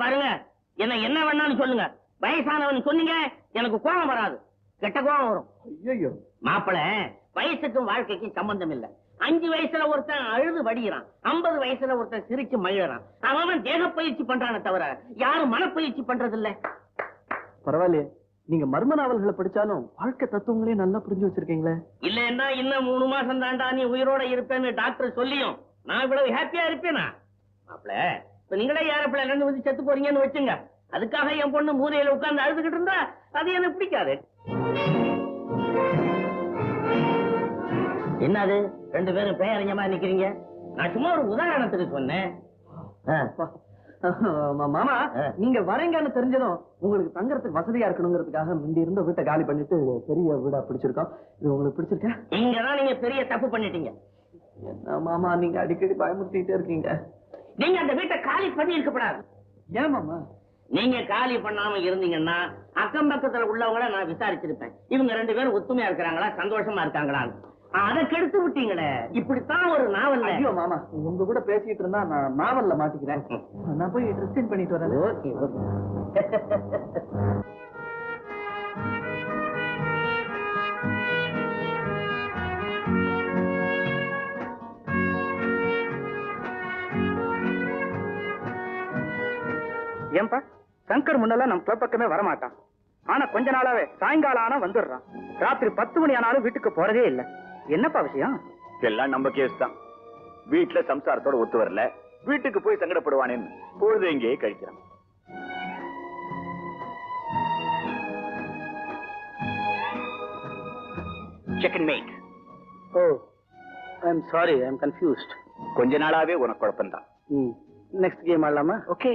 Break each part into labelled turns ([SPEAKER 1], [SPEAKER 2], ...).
[SPEAKER 1] பாருங்க. என்ன என்ன வேணாலும் சொல்லுங்க. வயசானவன் சொன்னீங்க எனக்கு கோபம் வராது. கெட்ட கோபம் வரும்.
[SPEAKER 2] ஐயோ
[SPEAKER 1] மாப்பிள வயசுக்கும் வாழ்க்கைக்கும் சம்பந்தம் இல்ல. அஞ்சு வயசுல ஒருத்தன் அழுது வடிகிறான். ஐம்பது வயசுல ஒருத்தன் சிரிச்சு மகிழறான் அவன் தேக பயிற்சி பண்றானே தவிர யாரும் மனப்பயிற்சி பண்றது இல்ல
[SPEAKER 2] பரவாயில்லையே. நீங்க மர்ம நாவல்களை படிச்சாலும் வாழ்க்கை தத்துவங்களையும் நல்லா புரிஞ்சு வச்சிருக்கீங்களே.
[SPEAKER 1] இல்லன்னா இன்னும் மூணு மாசம் தாண்டா நீ உயிரோட இருப்பேன்னு டாக்டர் சொல்லியும். நான் இவ்வளவு ஹாப்பியா இருப்பேனா? மாப்பிள இப்ப நீங்களே ஏரோப்ளேன்ல இருந்து வந்து செத்து போறீங்கன்னு வச்சுங்க. அதுக்காக என் பொண்ணு மூலையில உட்கார்ந்து அழுதுகிட்டு இருந்தா அது எனக்கு பிடிக்காது. என்னது? ரெண்டு பேரும் பேரஞ்சமா நிக்கிறீங்க? நான் சும்மா ஒரு உதாரணத்துக்கு சொன்னேன்.
[SPEAKER 2] மாமா. நீங்க வரீங்கன்னு தெரிஞ்சதும் உங்களுக்கு தங்கறதுக்கு வசதியா இருக்கணுங்கிறதுக்காக முந்தி இருந்த வீட்டை காலி பண்ணிட்டு பெரிய வீடா பிடிச்சிருக்கோம். இது உங்களுக்கு பிடிச்சிருக்கா?
[SPEAKER 1] இங்கதான் நீங்க பெரிய தப்பு பண்ணிட்டீங்க.
[SPEAKER 2] என்ன மாமா நீங்க அடிக்கடி பயமுறுத்திட்டே இருக்கீங்க.
[SPEAKER 1] நீங்க அந்த வீட்டை காலி பண்ணி இருக்கப்படாது
[SPEAKER 2] ஏன் மாமா?
[SPEAKER 1] நீங்க காலி பண்ணாம இருந்தீங்கன்னா அக்கம் பக்கத்துல உள்ளவங்கள நான் விசாரிச்சிருப்பேன். இவங்க ரெண்டு பேரும் ஒத்துமையா இருக்கிறாங்களா சந்தோஷமா இருக்காங்களா அதை கெடுத்து விட்டீங்களே இப்படித்தான் ஒரு நாவல்ல.
[SPEAKER 2] ஐயோ மாமா. உங்க கூட பேசிட்டு இருந்தா நான் நாவல்ல மாட்டிக்கிறேன். நான் போய் ட்ரெஸ் சேஞ்ச் பண்ணிட்டு வரேன்.
[SPEAKER 1] Okay okay.
[SPEAKER 3] ஏன்பா? சங்கர் முன்னெல்லாம் நம்ம கிளப் பக்கமே வரமாட்டான். ஆனா கொஞ்ச நாளாவே சாயங்காலம் ஆனா வந்துடுறான். ராத்திரி பத்து மணி ஆனாலும் வீட்டுக்கு போறதே இல்ல. என்னப்பா விஷயம்?
[SPEAKER 4] எல்லாம் நம்ம கேஸ் தான். வீட்டுல சம்சாரத்தோட ஒத்து வரல. வீட்டுக்கு போய் சங்கடப்படுவானேன்னு பொழுது எங்கேயே கழிக்கிறான்.
[SPEAKER 3] Second mate oh I am sorry I am confused
[SPEAKER 4] கொஞ்ச நாளாவே உனக்கு குழப்பம்தான்.
[SPEAKER 3] நெக்ஸ்ட் கேம் ஆடலாமா? ஓகே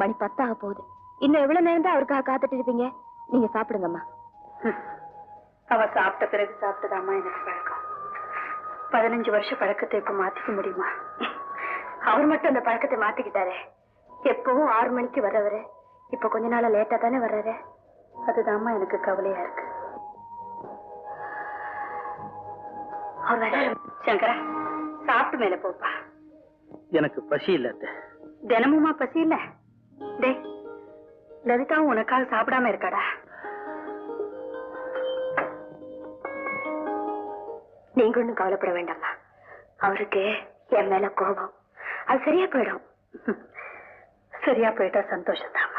[SPEAKER 5] மணி பத்தாக போகுது. இன்னும் எவ்வளவு நேரம் தான் அவருக்காக காத்துட்டு இருப்பீங்க நீங்க சாப்பிடுங்கம்மா.
[SPEAKER 6] அவ சாப்பிட்ட பிறகு சாப்பிட்டதாம்மா எனக்கு பழக்கம். பதினஞ்சு வருஷம் பழக்கத்தை இப்ப மாத்திக்க முடியுமா?
[SPEAKER 5] அவர் மட்டும் அந்த பழக்கத்தை மாத்திக்கிட்டாரே. எப்பவும் ஆறு மணிக்கு வர்றவரு. இப்ப கொஞ்ச நாளா லேட்டா தானே வர்றாரு.
[SPEAKER 6] அதுதாம்மா எனக்கு கவலையா இருக்கு. சங்கரா சாப்பிட்டு மேல போப்பா.
[SPEAKER 3] எனக்கு பசி இல்ல.
[SPEAKER 6] தினமுமா பசி இல்ல? டேய் லலிதாவும் உனக்காக சாப்பிடாம இருக்காடா?
[SPEAKER 5] நீங்க ஒண்ணும் கவலைப்பட வேண்டாம் அவருக்கு என் மேல கோபம். அது சரியா போயிடும்.
[SPEAKER 6] சரியா போயிட்டா
[SPEAKER 5] சந்தோஷம் தான்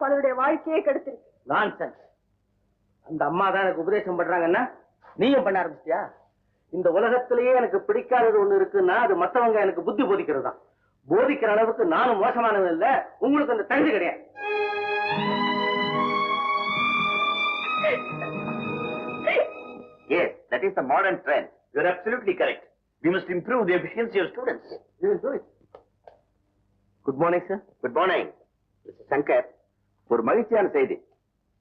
[SPEAKER 5] பலருடைய வாழ்க்கையே கெடுத்திருக்கு.
[SPEAKER 1] நான்சென்ஸ் அந்த அம்மா தான் எனக்கு உபதேசம் பண்றாங்கன்னா நீயும் பண்ண ஆரம்பிச்சியா இந்த உலகத்திலேயே எனக்கு பிடிக்காதது ஒண்ணு இருக்குன்னா அது மத்தவங்க எனக்கு புத்தி போதிக்கிறது தான் போதிக்கிற அளவுக்கு நானும் மோசமானவன் இல்ல உங்களுக்கு அந்த தகுதி கிடையாது.
[SPEAKER 4] Yes, that is the modern trend. You are absolutely correct. We must improve the efficiency of students.
[SPEAKER 1] Good morning sir
[SPEAKER 4] good morning Shankar ஒரு மகிழ்ச்சியான செய்தி.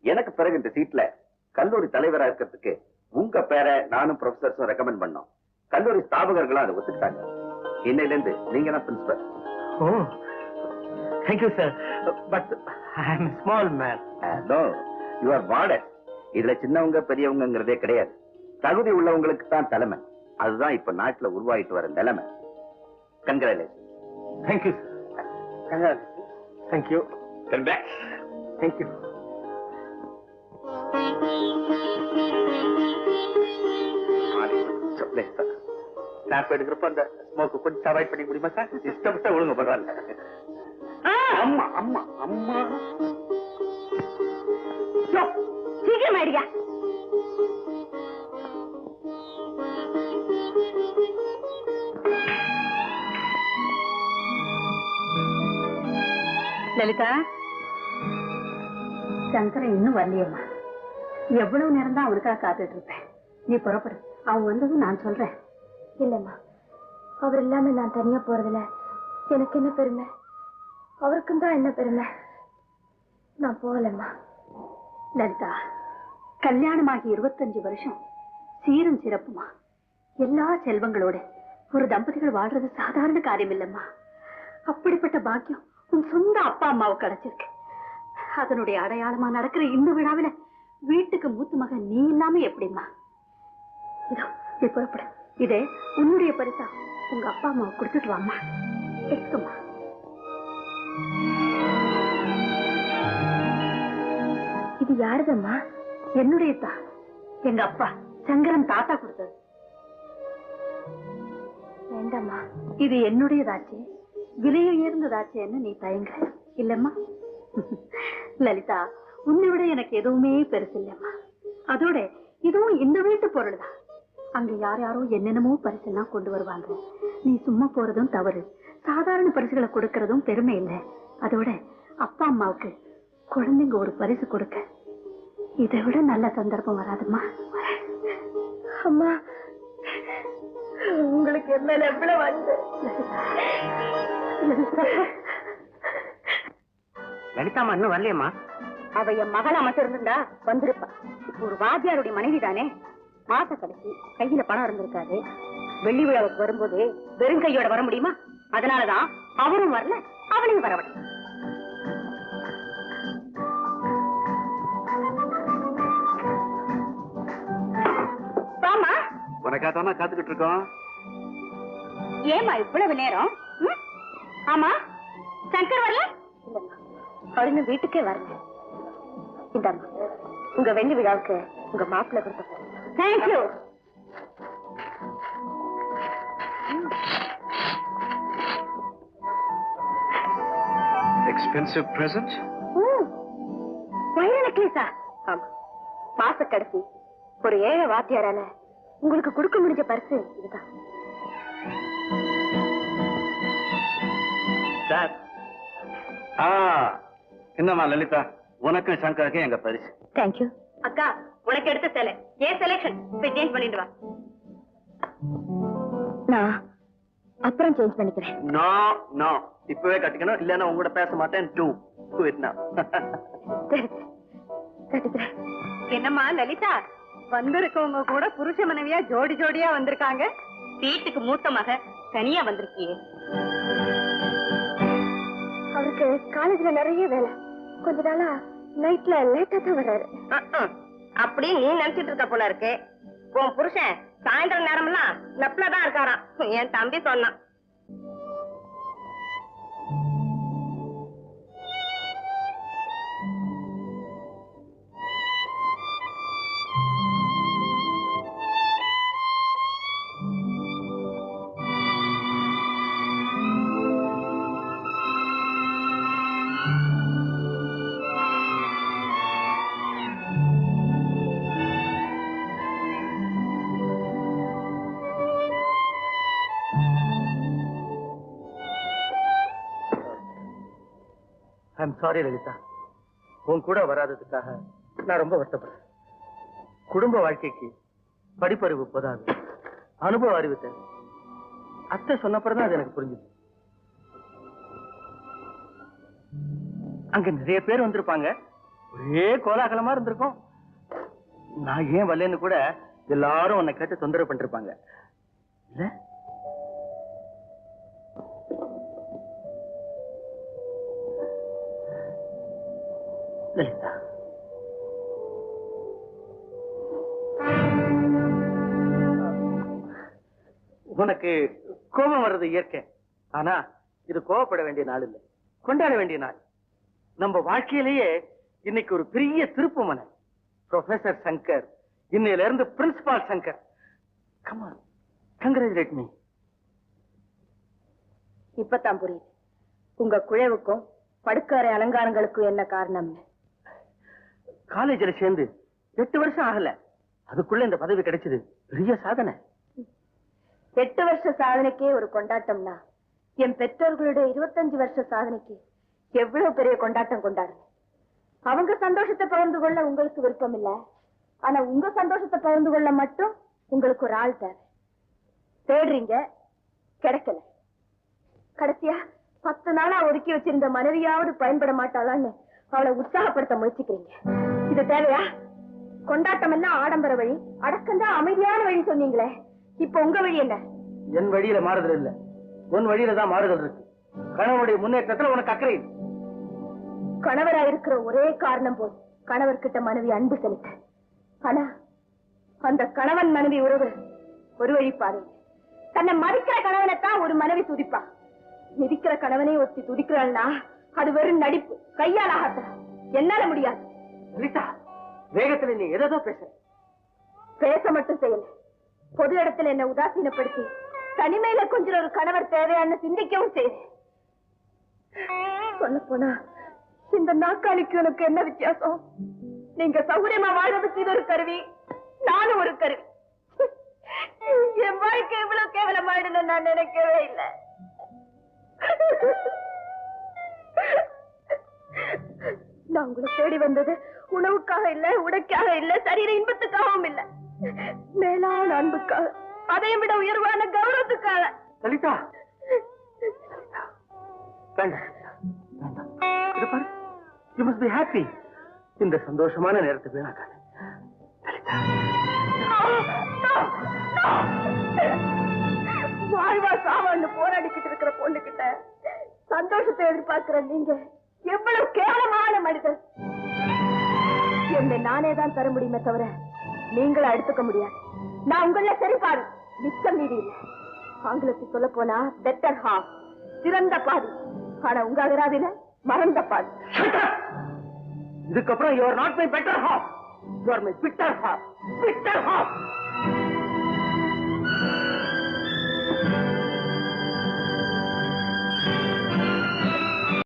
[SPEAKER 4] எனக்கு பிறகு இந்த சீட்ல
[SPEAKER 7] கல்லூரி தலைவரா இருக்கிறதுக்கு உங்க பேரை நானும் ப்ரொஃபசர்ஸும் ரெக்கமெண்ட் பண்ணோம். கல்லூரி ஸ்தாபகர்களும் அதை ஒத்துக்கிட்டாங்க. இன்னையில இருந்து நீங்க தான் principal
[SPEAKER 8] oh thank you sir but I am small man
[SPEAKER 7] no you are modern இதுல சின்னவங்க பெரியவங்கங்கிறதே கிடையாது. தகுதி உள்ளவங்களுக்கு தான் தலைமை. அதுதான் இப்ப நாட்டுல உருவாயிட்டு வர நிலைமை. Congratulation
[SPEAKER 8] thank you sir thank you
[SPEAKER 7] congrats
[SPEAKER 8] thank you snap எடுக்கிறப்ப அந்த ஸ்மோக் கொஞ்சம் அவாய்ட் பண்ணி முடியுமா சார் இஷ்டப்பட்ட ஒழுங்க பரவாயில்ல அம்மா அம்மா அம்மா.
[SPEAKER 5] சீக்கிரம் ஆயிடுயா
[SPEAKER 6] லலிதா சங்கரன் இன்னும் வரலையேம்மா. எவ்வளவு நேரம் தான் அவனுக்காக காத்துட்டு இருப்பேன் நீ புறப்படு. அவன் வந்ததும் நான் சொல்றேன்.
[SPEAKER 5] இல்லம்மா. அவர் இல்லாம நான் தனியா போறதுல எனக்கு என்ன பெருமை? அவருக்கும் தான் என்ன பெருமை? நான் போகலம்மா.
[SPEAKER 6] லலிதா கல்யாணமாகி இருபத்தஞ்சு வருஷம். சீரும் சிறப்புமா. எல்லா செல்வங்களோட. ஒரு தம்பதிகள் வாழ்றது சாதாரண காரியம் இல்லம்மா அப்படிப்பட்ட பாக்கியம் உன் சொந்த அப்பா அம்மாவுக்கு கிடைச்சிருக்கு. அதனுடைய அடையாளமா நடக்கிற இந்த விழாவில வீட்டுக்கு மூத்து மகன் நீ இல்லாம எப்படிம்மா? இதோ நீ புறப்பட. இதே உன்னுடைய பரிசா உங்க அப்பா அம்மாவுக்கு கொடுத்துட்டு வாம்மா. எடுத்துக்கம்மா.
[SPEAKER 5] இது யாருதம்மா?
[SPEAKER 6] என்னுடைய தான் எங்க அப்பா. சங்கரன் தாத்தா கொடுத்தது.
[SPEAKER 5] வேண்டாம்மா.
[SPEAKER 6] இது என்னுடையதாச்சே. விலை உயர்ந்ததாச்சேன்னு நீ தயங்க இல்லம்மா. லலிதா உன்னை விட எனக்கு எதுவுமே பெருசு இல்லம்மா. அதோட இதுவும் இந்த வீட்டு பொருள் தான் அங்க யார் யாரோ என்னென்னமோ பரிசெல்லாம் கொண்டு வருவாங்க. நீ சும்மா போறதும் தவறு. சாதாரண பரிசுகளை கொடுக்கறதும் பெருமை இல்லை. அதோட அப்பா அம்மாவுக்கு குழந்தைங்க ஒரு பரிசு கொடுக்க. இதை விட நல்ல சந்தர்ப்பம் வராதும்மா.
[SPEAKER 5] அம்மா உங்களுக்கு என் மேல எவ்வளவு வந்து
[SPEAKER 8] லலிதாமா இன்னும் வரலையம்மா.
[SPEAKER 6] அவ என் மகள் அமைச்சிருந்தா வந்திருப்பா. இப்போ ஒரு வாத்தியாருடைய மனைவி தானே மாச கடைசி கையில பணம் இருந்திருக்காது. வெள்ளி விழாவுக்கு வரும்போது வெறும் கையோட வர முடியுமா? அதனாலதான் அவரும் வரல அவளையும் வரவில்லை வாமா
[SPEAKER 7] உனக்கா தானே காத்துக்கிட்டு இருக்கோம்.
[SPEAKER 6] ஏமா இவ்வளவு நேரம்? ஆமா. சங்கர் வரல? இல்லம்மா. இன்னும் வீட்டுக்கே வரல இந்தாம்மா உங்க வெள்ளி விழாவுக்கு உங்க மாப்பிள்ளை கொடுத்த தேங்க்யூ
[SPEAKER 2] எக்ஸ்பென்சிவ் பிரசன்ட்
[SPEAKER 6] வைர நெக்லேஸா ஆமா. மாச கடைசி ஒரு ஏழை வாத்தியாரால உங்களுக்கு கொடுக்க முடிஞ்ச பரிசு இதுதான்.
[SPEAKER 8] சார் ஆ என்னம்மா லலிதா? உனக்கும் சங்கருக்கும் எங்க பரிசு?
[SPEAKER 6] தேங்க்யூ அக்கா உனக்கு எடுத்த சேலை. ஏன் செலக்ஷன் போய் சேஞ்ச் பண்ணிட்டு வா. நான் அப்புறம் சேஞ்ச் பண்ணிக்கிறேன்.
[SPEAKER 8] நோ நோ இப்பவே கட்டிக்கணும். இல்லன்னா உங்ககிட்ட பேச மாட்டேன். டூ குவிட்னா
[SPEAKER 6] கட்டிக்கிறேன். என்னம்மா லலிதா? வந்திருக்கவங்க கூட புருஷ மனைவியா ஜோடி ஜோடியா வந்திருக்காங்க. வீட்டுக்கு மூத்த மக தனியா வந்திருக்கியே.
[SPEAKER 5] அவருக்கு காலேஜ்ல நிறைய வேலை. கொஞ்ச நாளா நைட்ல லேட்டா தான் வர்றாரு.
[SPEAKER 6] அப்படி நீ நினைச்சிட்டு இருக்க போல இருக்கு. உன் புருஷன் சாயந்தரம் நேரம்லாம் லெப்ல தான் இருக்காராம். என் தம்பி சொன்னான்.
[SPEAKER 8] ஐம் சாரி லலிதா உன் கூட வராததுக்காக நான் ரொம்ப வருத்தப்படுறேன். குடும்ப வாழ்க்கைக்கு படிப்பறிவு போதாது. அனுபவ அறிவு தேவை. அத்தை சொன்னப்பறம் அது எனக்கு புரிஞ்சுது. அங்க நிறைய பேர் வந்திருப்பாங்க. ஒரே கோலாகலமா இருந்திருக்கும். நான் ஏன் வரலன்னு கூட எல்லாரும் உன்னை கேட்டு தொந்தரவு பண்ணிருப்பாங்க. இல்ல? லலிதா உனக்கு கோபம் வர்றது இயற்கை. ஆனா இது கோபப்பட வேண்டிய நாள் இல்லை. கொண்டாட வேண்டிய நாள். நம்ம வாழ்க்கையிலேயே இன்னைக்கு ஒரு பெரிய திருப்புமனை ப்ரொஃபசர் சங்கர் இன்னையில இருந்து principal Shankar come on congratulate me
[SPEAKER 5] இப்பதான் புரியுது. உங்க குழவுக்கும் படுக்கறை அலங்காரங்களுக்கும் என்ன காரணம்னு.
[SPEAKER 8] காலேஜ்ல சேர்ந்து எட்டு வருஷம் ஆகல. அதுக்குள்ள இந்த பதவி கிடைச்சது பெரிய சாதனை.
[SPEAKER 5] எட்டு வருஷ சாதனைக்கே ஒரு கொண்டாட்டம்னா என் பெற்றோர்களுடைய இருபத்தஞ்சு வருஷ சாதனைக்கு எவ்வளவு பெரிய கொண்டாட்டம் கொண்டாடுறேன் அவங்க சந்தோஷத்தை பகிர்ந்து கொள்ள உங்களுக்கு விருப்பம் இல்ல. ஆனா உங்க சந்தோஷத்தை பகிர்ந்து கொள்ள மட்டும் உங்களுக்கு ஒரு ஆள் தேவை. தேடுறீங்க கிடைக்கல. கடைசியா பத்து நாளா ஒதுக்கி வச்சிருந்த மனைவியாவது பயன்பட மாட்டாளான்னு அவளை உற்சாகப்படுத்த முயற்சிக்கிறீங்க. இது தேவையா? கொண்டாட்டம் எல்லாம் ஆடம்பர வழி. அடக்கம்தான் அமைதியான வழி சொன்னீங்களே. இப்ப உங்க வழி என்ன?
[SPEAKER 8] என் வழியில மாறுதல் இல்ல. உன் வழியில தான் மாறுதல் இருக்கு. கணவனுடைய முன்னேற்றத்துல உனக்கு அக்கறை.
[SPEAKER 5] கணவரா இருக்கிற ஒரே காரணம் போதும் கணவர்கிட்ட மனைவி அன்பு செலுத்த. ஆனா அந்த கணவன் மனைவி உறவு ஒரு வழி பாதை தன்னை மதிக்கிற கணவனைத்தான் ஒரு மனைவி துதிப்பா. மிதிக்கிற கணவனை ஒத்தி துதிக்கிறாள்னா அது வெறும் நடிப்பு. கையால் ஆகத்த என்னால முடியாது.
[SPEAKER 8] லலிதா வேகத்துல நீ எதோ பேச.
[SPEAKER 5] பேச மட்டும் செய்யல பொது இடத்துல என்ன உதாசீனப்படுத்தி தனிமையில கொஞ்சம் ஒரு கணவர் தேவையான சிந்திக்கவும் செய்தேன் சொல்ல போனா இந்த நாக்காளிக்கு உனக்கு என்ன வித்தியாசம்? நீங்க சௌகரியமா வாழ்றதுக்கு இது ஒரு கருவி நானும் ஒரு கருவி. என் வாழ்க்கை இவ்வளவு கேவலமாயிடுன்னு நான் நினைக்கவே இல்லை. நான் உங்களை தேடி வந்தது உணவுக்காக இல்ல உடைக்காக இல்ல சரீர இன்பத்துக்காகவும் இல்ல. மேலான அன்புக்காக அதையும் விட உயர்வான கௌரவத்துக்காக.
[SPEAKER 8] Lalitha! You must be happy இந்த சந்தோஷமான நேரத்தை வீணாக்காத
[SPEAKER 5] வாழ்வா சாவான்னு போராடிக்கிட்டு இருக்கிற பொண்ணு கிட்ட சந்தோஷத்தை எதிர்பார்க்கிற நீங்க எவ்வளவு கேவலமான மனிதர். என்னை நானே தான் தர முடியுமே தவிர நீங்களும் எடுத்துக்க முடியாது. நான் உங்கள சரிபாடு மிச்சம் மீதி இல்லை. ஆங்கிலத்தில் சொல்ல போனா பெட்டர் ஹாஃப் சிறந்த பாதி. ஆனா உங்க அகராதில மறந்த பாதி.
[SPEAKER 8] இதுக்கப்புறம் your not my better half your my bitter half bitter half